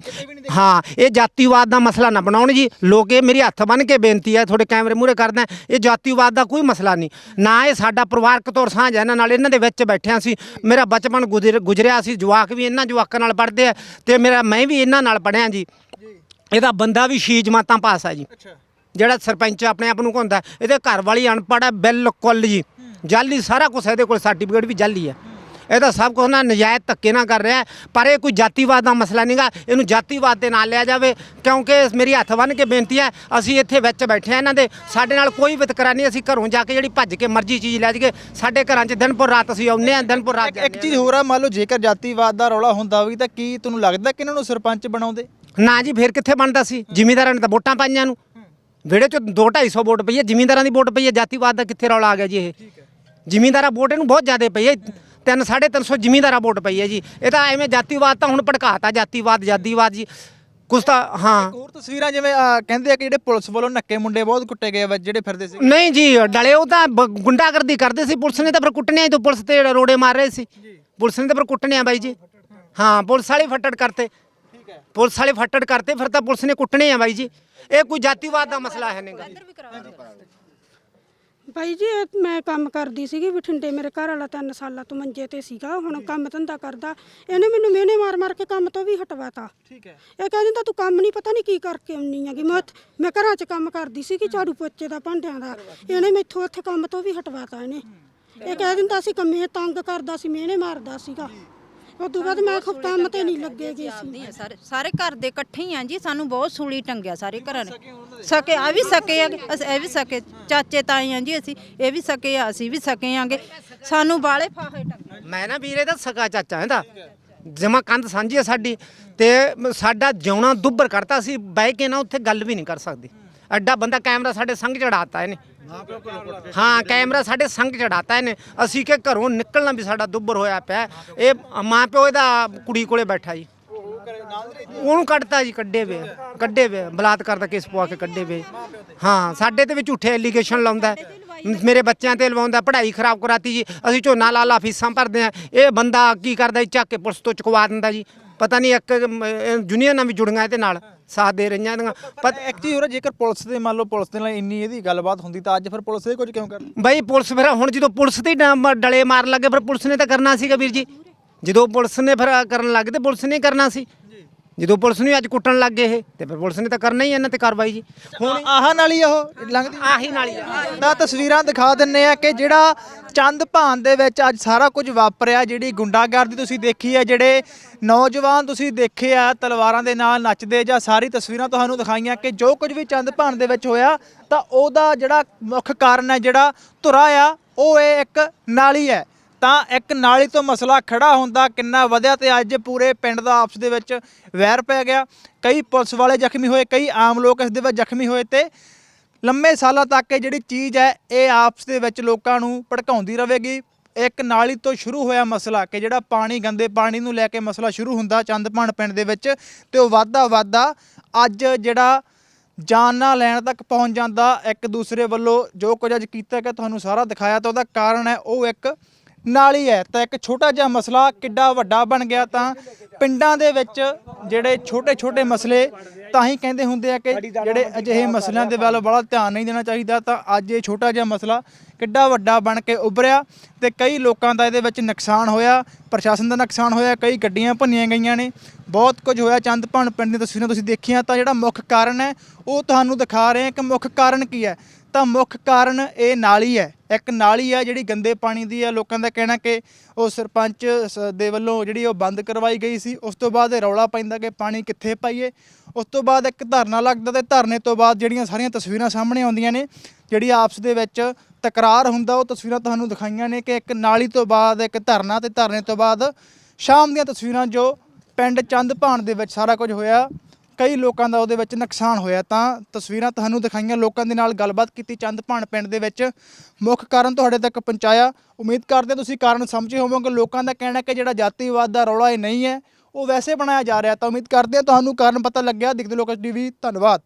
ਹਾਂ ਇਹ ਜਾਤੀਵਾਦ ਦਾ ਮਸਲਾ ਨਾ ਬਣਾਉਣ ਜੀ। ਲੋਕ ਇਹ ਮੇਰੇ ਹੱਥ ਬੰਨ ਕੇ ਬੇਨਤੀ ਹੈ ਤੁਹਾਡੇ ਕੈਮਰੇ ਮੂਹਰੇ ਕਰਦਾ ਇਹ ਜਾਤੀਵਾਦ ਦਾ ਕੋਈ ਮਸਲਾ ਨਹੀਂ। ਨਾ ਇਹ ਸਾਡਾ ਪਰਿਵਾਰਕ ਤੌਰ ਸਾਂਝ ਹੈ ਇਹਨਾਂ ਨਾਲ ਇਹਨਾਂ ਦੇ ਵਿੱਚ ਬੈਠਿਆ ਸੀ। ਮੇਰਾ ਬਚਪਨ ਗੁਜ਼ਰ- ਗੁਜ਼ਰਿਆ ਸੀ ਜਵਾਕ ਵੀ ਇਹਨਾਂ ਜਵਾਕਾਂ ਨਾਲ ਪੜ੍ਹਦੇ ਆ ਤੇ ਮੇਰਾ ਮੈਂ ਵੀ ਇਹਨਾਂ ਨਾਲ ਪੜ੍ਹਿਆ ਜੀ। ਇਹਦਾ ਬੰਦਾ ਵੀ ਛੇ ਜਮਾਤਾਂ ਪਾਸ ਆ ਜੀ। ਜਿਹੜਾ ਸਰਪੰਚ ਆਪਣੇ ਆਪ ਨੂੰ ਕਹਿੰਦਾ ਇਹਦੇ ਘਰ ਵਾਲੀ ਅਨਪੜ੍ਹ ਹੈ ਬਿਲਕੁਲ ਜੀ। ਜਾਲੀ ਸਾਰਾ ਕੁਝ ਇਹਦੇ ਕੋਲ ਸਰਟੀਫਿਕੇਟ ਵੀ ਜਾਲੀ ਹੈ। ਇਹ ਤਾਂ ਸਭ ਕੁਝ ਨਾ ਨਜਾਇਜ਼ ਧੱਕੇ ਨਾ ਕਰ ਰਿਹਾ ਹੈ, ਪਰ ਇਹ ਕੋਈ ਜਾਤੀਵਾਦ ਦਾ ਮਸਲਾ ਨਹੀਂਗਾ ਇਹਨੂੰ ਜਾਤੀਵਾਦ ਦੇ ਨਾਲ ਲਿਆ ਜਾਵੇ ਕਿਉਂਕਿ ਮੇਰੀ ਹੱਥ ਬੰਨ੍ਹ ਕੇ ਬੇਨਤੀ ਹੈ ਅਸੀਂ ਇੱਥੇ ਵਿੱਚ ਬੈਠੇ ਆ ਇਹਨਾਂ ਦੇ। ਸਾਡੇ ਨਾਲ ਕੋਈ ਵਿਤਕਰਾ ਨਹੀਂ ਅਸੀਂ ਘਰੋਂ ਜਾ ਕੇ ਜਿਹੜੀ ਭੱਜ ਕੇ ਮਰਜ਼ੀ ਚੀਜ਼ ਲੈ ਜਾਈਏ। ਸਾਡੇ ਘਰਾਂ 'ਚ ਦਿਨਪੁਰ ਰਾਤ ਅਸੀਂ ਆਉਂਦੇ ਆ ਦਿਨਪੁਰ ਰਾਤ ਇੱਕ ਇੱਕ ਚੀਜ਼ ਹੋਰ ਆ ਮੰਨ ਲਓ ਜੇਕਰ ਜਾਤੀਵਾਦ ਦਾ ਰੌਲਾ ਹੁੰਦਾ ਵੀ ਤਾਂ ਕੀ ਤੁਹਾਨੂੰ ਲੱਗਦਾ ਕਿ ਇਹਨਾਂ ਨੂੰ ਸਰਪੰਚ ਬਣਾਉਂਦੇ? ਨਾ ਜੀ ਫਿਰ ਕਿੱਥੇ ਬਣਦਾ ਸੀ? ਜ਼ਿਮੀਂਦਾਰਾਂ ਨੇ ਤਾਂ ਵੋਟਾਂ ਪਾਈਆਂ ਨੂੰ। ਵਿਹੜੇ ਚ 2 250 ਵੋਟ ਪਈ ਹੈ ਜ਼ਿਮੀਂਦਾਰਾਂ ਦੀ ਵੋਟ ਪਈ ਹੈ ਜਾਤੀਵਾਦ ਦਾ ਕਿੱਥੇ ਰੌਲਾ ਆ ਗਿਆ ਜੀ ਇਹ? ਜ਼ਿਮੀਂਦਾਰਾਂ ਵੋਟ ਇਹਨੂੰ ਬਹੁਤ ਜ਼ਿਆਦਾ ਪਈ ਹੈ। ਤਿੰਨ ਸਾਢੇ ਤਿੰਨ ਸੌ ਜ਼ਿਮੀਂਦਾਰਾਂ ਵੋਟ ਪਈ ਹੈ ਜੀ। ਇਹ ਤਾਂ ਐਵੇਂ ਜਾਤੀਵਾਦ ਤਾਂ ਹੁਣ ਭੜਕਾਤਾ ਜਾਤੀਵਾਦ ਜਾਤੀਵਾਦ ਜੀ। ਕੁਛ ਤਾਂ ਹਾਂ। ਹੋਰ ਤਸਵੀਰਾਂ ਜਿਵੇਂ ਅਹ, ਕਹਿੰਦੇ ਆ ਕਿ ਜਿਹੜੇ ਪੁਲਿਸ ਵੱਲੋਂ ਨੱਕੇ ਮੁੰਡੇ ਬਹੁਤ ਕੁੱਟੇ ਗਏ ਵਾ ਜਿਹੜੇ ਫਿਰਦੇ ਸੀ। ਨਹੀਂ ਜੀ ਡਲੇ ਉਹ ਤਾਂ ਬ- ਗੁੰਡਾਗਰਦੀ ਕਰਦੇ ਸੀ। ਪੁਲਿਸ ਨੇ ਤਾਂ ਫਿਰ ਕੁੱਟਣਿਆ ਜਦੋਂ ਪੁਲਿਸ ਤੇ ਰੋੜੇ ਮਾਰ ਰਹੇ ਸੀ। ਪੁਲਿਸ ਨੇ ਤਾਂ ਫਿਰ ਕੁੱਟਣਿਆ ਬਾਈ ਜੀ। ਹਾਂ ਪੁਲਿਸ ਵਾਲੇ ਫੱਟੜ ਕਰਤੇ। ਪੁਲਿਸ ਵਾਲੇ ਫੱਟੜ ਕਰਤੇ ਫਿਰ ਤਾਂ ਪੁਲਿਸ ਨੇ ਕੁੱਟਣੇ ਆ ਬਾਈ ਜੀ। ਇਹ ਕੋਈ ਜਾਤੀਵਾਦ ਦਾ ਮਸਲਾ ਹੈ ਨਹੀਂਗਾ ਭਾਈ ਜੀ ਇਹ ਮੈਂ ਕੰਮ ਕਰਦੀ ਸੀਗੀ ਬਠਿੰਡੇ ਮੇਰੇ ਘਰ ਵਾਲਾ 3 ਸਾਲਾਂ ਤੋਂ ਮੰਜੇ ਤੇ ਸੀਗਾ ਹੁਣ ਕੰਮ ਧੰਦਾ ਕਰਦਾ। ਇਹਨੇ ਮੈਨੂੰ ਮਿਹਨੇ ਮਾਰ ਮਾਰ ਕੇ ਕੰਮ ਤੋਂ ਵੀ ਹਟਵਾਤਾ। ਠੀਕ ਹੈ। ਇਹ ਕਹਿ ਦਿੰਦਾ ਤੂੰ ਕੰਮ ਨਹੀਂ ਪਤਾ ਨਹੀਂ ਕੀ ਕਰਕੇ ਆਉਣੀ ਹੈਗੀ? ਮੈਂ ਉੱਥੇ- ਮੈਂ ਘਰਾਂ 'ਚ ਕੰਮ ਕਰਦੀ ਸੀਗੀ ਝਾੜੂ ਪੋਚੇ ਦਾ ਭਾਂਡਿਆਂ ਦਾ। ਇਹਨੇ ਮੈਥੋਂ ਉੱਥੇ ਕੰਮ ਤੋਂ ਵੀ ਹਟਵਾਤਾ ਇਹਨੇ। ਇਹ ਕਹਿ ਦਿੰਦਾ ਸੀ ਕੰਮੇ ਤੰਗ ਕਰਦਾ ਸੀ ਮਿਹਨੇ ਮਾਰਦਾ ਸੀਗਾ। ਉਦੋਂ ਬਾਅਦ ਮੈਂ ਖੁਦ ਕੰਮ ਤੇ ਨਹੀਂ ਲੱਗੇਗੀ ਸੀ। ਨਹੀਂ ਆ ਸਾਰੇ ਸਾਰੇ ਘਰ ਦੇ ਇਕੱਠੇ ਹੀ ਆ ਜੀ ਸਾਨੂੰ ਬਹੁਤ ਸੂਲੀ ਟੰਗਿਆ ਸਾਰੇ ਘਰਾਂ ਨੇ। ਸਕੇ ਆ ਵੀ ਸਕੇ ਆ ਅਸੀਂ ਇਹ ਵੀ ਸਕੇ। ਚਾਚੇ ਤਾਏ ਆ ਜੀ ਅਸੀਂ ਇਹ ਵੀ ਸਕੇ ਆ ਅਸੀਂ ਵੀ ਸਕੇ ਆਂਗੇ। ਸਾਨੂੰ ਬਾਲੇ ਫਾਹੇ ਟੰਗੇ ਮੈਂ ਨਾ ਵੀਰੇ ਦਾ ਸਕਾ ਚਾਚਾ ਇਹਦਾ। ਜਮਾ ਕੰਧ ਸਾਂਝੀ ਹੈ ਸਾਡੀ ਤੇ ਮ- ਸਾਡਾ ਜਿਉਣਾ ਦੁੱਬਰ ਕਰਤਾ ਸੀ ਬਹਿ ਕੇ ਨਾ ਉੱਥੇ ਗੱਲ ਵੀ ਨਹੀਂ ਕਰ ਸਕਦੇ। ਐਡਾ ਬੰਦਾ ਕੈਮਰਾ ਸਾਡੇ ਸੰਗ ਚੜਾਤਾ ਇਹਨੇ। ਹਾਂ, ਕੈਮਰਾ ਸਾਡੇ ਸੰਗ ਚੜਾਤਾ ਇਹਨੇ। ਅਸੀਂ ਕਿ ਘਰੋਂ ਨਿਕਲਣਾ ਵੀ ਸਾਡਾ ਦੁੱਬਰ ਹੋਇਆ ਪਿਆ। ਇਹ ਮਾਂ ਪਿਓ ਇਹਦਾ ਕੁੜੀ ਕੋਲੇ ਬੈਠਾ ਜੀ। ਉਹਨੂੰ ਕੱਢਤਾ ਜੀ ਕੱਢੇ ਵੇ ਕੱਢੇ ਵੇ। ਬਲਾਤਕਾਰ ਦਾ ਕੇਸ ਪਵਾ ਕੇ ਕੱਢੇ ਵੇ। ਹਾਂ, ਸਾਡੇ ਤੇ ਵੀ ਝੂਠੇ ਐਲੀਗੇਸ਼ਨ ਲਾਉਂਦਾ ਮੇਰੇ ਬੱਚਿਆਂ ਤੇ ਲਵਾਉਂਦਾ ਪੜ੍ਹਾਈ ਖਰਾਬ ਕਰਾਤੀ ਜੀ। ਅਸੀਂ ਝੋਨਾ ਲਾ ਲਾ ਫੀਸਾਂ ਭਰਦੇ ਆ ਇਹ ਬੰਦਾ ਕੀ ਕਰਦਾ ਜੀ? ਚੱਕ ਕੇ ਪੁਲਿਸ ਤੋਂ ਚੁਕਵਾ ਦਿੰਦਾ ਜੀ। ਪਤਾ ਨਹੀਂ ਇੱਕ ਯੂਨੀਅਨਾਂ ਵੀ ਜੁੜੀਆਂ ਇਹਦੇ ਨਾਲ ਸਾਥ ਦੇ ਰਹੀਆਂ ਇਹਦੀਆਂ। ਪਰ ਹੋਰ ਆ, ਜੇਕਰ ਪੁਲਿਸ ਦੇ ਮੰਨ ਲਓ ਪੁਲਿਸ ਦੇ ਨਾਲ ਇੰਨੀ ਇਹਦੀ ਗੱਲਬਾਤ ਹੁੰਦੀ ਤਾਂ ਅੱਜ ਫਿਰ ਪੁਲਿਸ ਇਹ ਕੁਝ ਕਿਉਂ ਕਰ ਬਈ ਪੁਲਿਸ ਫਿਰ ਹੁਣ ਜਦੋਂ ਪੁਲਿਸ ਤੇ ਹੀ ਡਲੇ ਮਾਰਨ ਲੱਗੇ ਫਿਰ ਪੁਲਿਸ ਨੇ ਤਾਂ ਕਰਨਾ ਸੀਗਾ ਵੀਰ ਜੀ। ਜਦੋਂ ਪੁਲਿਸ ਨੇ ਫਿਰ ਕਰਨ ਲੱਗੇ ਤੇ ਪੁਲਿਸ ਨੇ ਹੀ ਕਰਨਾ ਸੀ। ਜਦੋਂ ਪੁਲਿਸ ਨੂੰ ਹੀ ਅੱਜ ਕੁੱਟਣ ਲੱਗ ਗਏ ਇਹ ਤੇ ਫਿਰ ਪੁਲਿਸ ਨੇ ਤਾਂ ਕਰਨਾ ਹੀ ਇਹਨਾਂ ਤੇ ਕਾਰਵਾਈ ਜੀ। ਹੁਣ ਆਹ ਨਾਲ ਹੀ ਉਹ? ਲੰਘਦੀ ਆਹੀ ਨਾਲ ਹੀ ਆ। ਤਾਂ ਤਸਵੀਰਾਂ ਦਿਖਾ ਦਿੰਨੇ ਆ ਕਿ ਜਿਹੜਾ ਚੰਦ ਭਾਨ ਦੇ ਵਿੱਚ ਅੱਜ ਸਾਰਾ ਕੁਝ ਵਾਪਰਿਆ ਜਿਹੜੀ ਗੁੰਡਾਗਰਦੀ ਤੁਸੀਂ ਦੇਖੀ ਹੈ ਜਿਹੜੇ ਨੌਜਵਾਨ ਤੁਸੀਂ ਦੇਖੇ ਆ ਤਲਵਾਰਾਂ ਦੇ ਨਾਲ ਨੱਚਦੇ ਜਾਂ ਸਾਰੀ ਤਸਵੀਰਾਂ ਤੁਹਾਨੂੰ ਦਿਖਾਈਆਂ ਕਿ ਜੋ ਕੁਝ ਵੀ ਚੰਦ ਭਾਨ ਦੇ ਵਿੱਚ ਹੋਇਆ ਤਾਂ ਉਹਦਾ ਜਿਹੜਾ ਮੁੱਖ ਕਾਰਨ ਹੈ ਜਿਹੜਾ ਧੁਰਾ ਆ ਉਹ ਇਹ ਇੱਕ ਨਾਲੀ ਹੈ। ਤਾਂ ਇੱਕ ਨਾਲੀ ਤੋਂ ਮਸਲਾ ਖੜਾ ਹੁੰਦਾ, ਕਿੰਨਾ ਵਧਿਆ ਤੇ ਅੱਜ ਪੂਰੇ ਪਿੰਡ ਦਾ ਆਪਸ ਦੇ ਵਿੱਚ ਵੈਰ ਪੈ ਗਿਆ। ਕਈ ਪੁਲਿਸ ਵਾਲੇ ਜ਼ਖਮੀ ਹੋਏ, ਕਈ ਆਮ ਲੋਕ ਇਸ ਦੇ ਵਿੱਚ ਜ਼ਖਮੀ ਹੋਏ ਤੇ ਲੰਮੇ ਸਾਲਾਂ ਤੱਕ ਇਹ ਜਿਹੜੀ ਚੀਜ਼ ਹੈ, ਇਹ ਆਪਸ ਦੇ ਵਿੱਚ ਲੋਕਾਂ ਨੂੰ ਭੜਕਾਉਂਦੀ ਰਹੇਗੀ। ਇੱਕ ਨਾਲੀ ਤੋਂ ਸ਼ੁਰੂ ਹੋਇਆ ਮਸਲਾ ਕਿ ਜਿਹੜਾ ਪਾਣੀ, ਗੰਦੇ ਪਾਣੀ ਨੂੰ ਲੈ ਕੇ ਮਸਲਾ ਸ਼ੁਰੂ ਹੁੰਦਾ ਚੰਦਪਾਣ ਪਿੰਡ ਦੇ ਵਿੱਚ ਤੇ ਉਹ ਵਾਧਾ ਵਾਧਾ ਅੱਜ ਜਿਹੜਾ ਜਾਨਾਂ ਲੈਣ ਤੱਕ ਪਹੁੰਚ ਜਾਂਦਾ। ਇੱਕ ਦੂਸਰੇ ਵੱਲੋਂ ਜੋ ਕੁਝ ਅੱਜ ਕੀਤਾ ਗਿਆ ਤੁਹਾਨੂੰ ਸਾਰਾ ਦਿਖਾਇਆ ਤਾਂ ਉਹਦਾ ਕਾਰਨ ਹੈ, ਉਹ ਇੱਕ ਨਾਲ ਹੀ ਹੈ। ਤਾਂ ਇੱਕ ਛੋਟਾ ਜਿਹਾ ਮਸਲਾ ਕਿੱਡਾ ਵੱਡਾ ਬਣ ਗਿਆ ਤਾਂ ਪਿੰਡਾਂ ਦੇ ਵਿੱਚ ਜਿਹੜੇ ਛੋਟੇ ਛੋਟੇ ਮਸਲੇ, ਤਾਂ ਹੀ ਕਹਿੰਦੇ ਹੁੰਦੇ ਆ ਕਿ ਜਿਹੜੇ ਅਜਿਹੇ ਮਸਲਿਆਂ ਦੇ ਵੱਲ ਬੜਾ ਧਿਆਨ ਨਹੀਂ ਦੇਣਾ ਚਾਹੀਦਾ। ਤਾਂ ਅੱਜ ਇਹ ਛੋਟਾ ਜਿਹਾ ਮਸਲਾ ਕਿੱਡਾ ਵੱਡਾ ਬਣ ਕੇ ਉਭਰਿਆ ਤੇ ਕਈ ਲੋਕਾਂ ਦਾ ਇਹਦੇ ਵਿੱਚ ਨੁਕਸਾਨ ਹੋਇਆ, ਪ੍ਰਸ਼ਾਸਨ ਦਾ ਨੁਕਸਾਨ ਹੋਇਆ, ਕਈ ਗੱਡੀਆਂ ਭੰਨੀਆਂ ਗਈਆਂ ਨੇ। ਬਹੁਤ ਕੁਝ ਹੋਇਆ। ਚੰਦਪਾਣ ਪਿੰਡ ਦੀਆਂ ਤਸਵੀਰਾਂ ਤੁਸੀਂ ਦੇਖੀਆਂ ਤਾਂ ਜਿਹੜਾ ਮੁੱਖ ਕਾਰਨ ਹੈ, ਉਹ ਤੁਹਾਨੂੰ ਦਿਖਾ ਰਹੇ ਹਾਂ ਕਿ ਮੁੱਖ ਕਾਰਨ ਕੀ ਹੈ। ਤਾਂ ਮੁੱਖ ਕਾਰਨ ਇਹ ਨਾਲੀ ਹੈ। ਇੱਕ ਨਾਲੀ ਹੈ ਜਿਹੜੀ ਗੰਦੇ ਪਾਣੀ ਦੀ ਹੈ ਲੋਕਾਂ ਦਾ ਕਹਿਣਾ ਕਿ ਉਹ ਸਰਪੰਚ ਸ- ਦੇ ਵੱਲੋਂ ਜਿਹੜੀ ਉਹ ਬੰਦ ਕਰਵਾਈ ਗਈ ਸੀ। ਉਸ ਤੋਂ ਬਾਅਦ ਇਹ ਰੌਲਾ ਪੈਂਦਾ ਕਿ ਪਾਣੀ ਕਿੱਥੇ ਪਾਈਏ। ਉਸ ਤੋਂ ਬਾਅਦ ਇੱਕ ਧਰਨਾ ਲੱਗਦਾ ਤੇ ਧਰਨੇ ਤੋਂ ਬਾਅਦ ਜਿਹੜੀਆਂ ਸਾਰੀਆਂ ਤਸਵੀਰਾਂ ਸਾਹਮਣੇ ਆਉਂਦੀਆਂ ਨੇ, ਜਿਹੜੀ ਆਪਸ ਦੇ ਵਿੱਚ ਤਕਰਾਰ ਹੁੰਦਾ, ਉਹ ਤਸਵੀਰਾਂ ਤੁਹਾਨੂੰ ਦਿਖਾਈਆਂ ਨੇ ਕਿ ਇੱਕ ਨਾਲੀ ਤੋਂ ਬਾਅਦ ਇੱਕ ਧਰਨਾ ਤੇ ਧਰਨੇ ਤੋਂ ਬਾਅਦ ਸ਼ਾਮ ਦੀਆਂ ਤਸਵੀਰਾਂ ਜੋ ਪਿੰਡ ਚੰਦਪਾਣ ਦੇ ਵਿੱਚ ਸਾਰਾ ਕੁਝ ਹੋਇਆ। ਕਈ ਲੋਕਾਂ ਦਾ ਉਹਦੇ ਵਿੱਚ ਨੁਕਸਾਨ ਹੋਇਆ ਤਾਂ ਤਸਵੀਰਾਂ ਤੁਹਾਨੂੰ ਦਿਖਾਈਆਂ। ਲੋਕਾਂ ਦੇ ਨਾਲ ਗੱਲਬਾਤ ਕੀਤੀ ਚੰਦ ਭਾਣ ਪਿੰਡ ਦੇ ਵਿੱਚ। ਮੁੱਖ ਕਾਰਨ ਤੁਹਾਡੇ ਤੱਕ ਪਹੁੰਚਾਇਆ। ਉਮੀਦ ਕਰਦੇ ਤੁਸੀਂ ਕਾਰਨ ਸਮਝੇ ਹੋਵੋਗੇ। ਲੋਕਾਂ ਦਾ ਕਹਿਣਾ ਕਿ ਜਿਹੜਾ ਜਾਤੀਵਾਦ ਦਾ ਰੌਲਾ ਇਹ ਨਹੀਂ ਹੈ, ਉਹ ਵੈਸੇ ਬਣਾਇਆ ਜਾ ਰਿਹਾ ਤਾਂ ਉਮੀਦ ਕਰਦੇ ਹਾਂ ਤੁਹਾਨੂੰ ਕਾਰਨ ਪਤਾ ਲੱਗਿਆ। ਦਿਖਦੇ ਲੋਕਾਂ ਟੀਵੀ ਧੰਨਵਾਦ।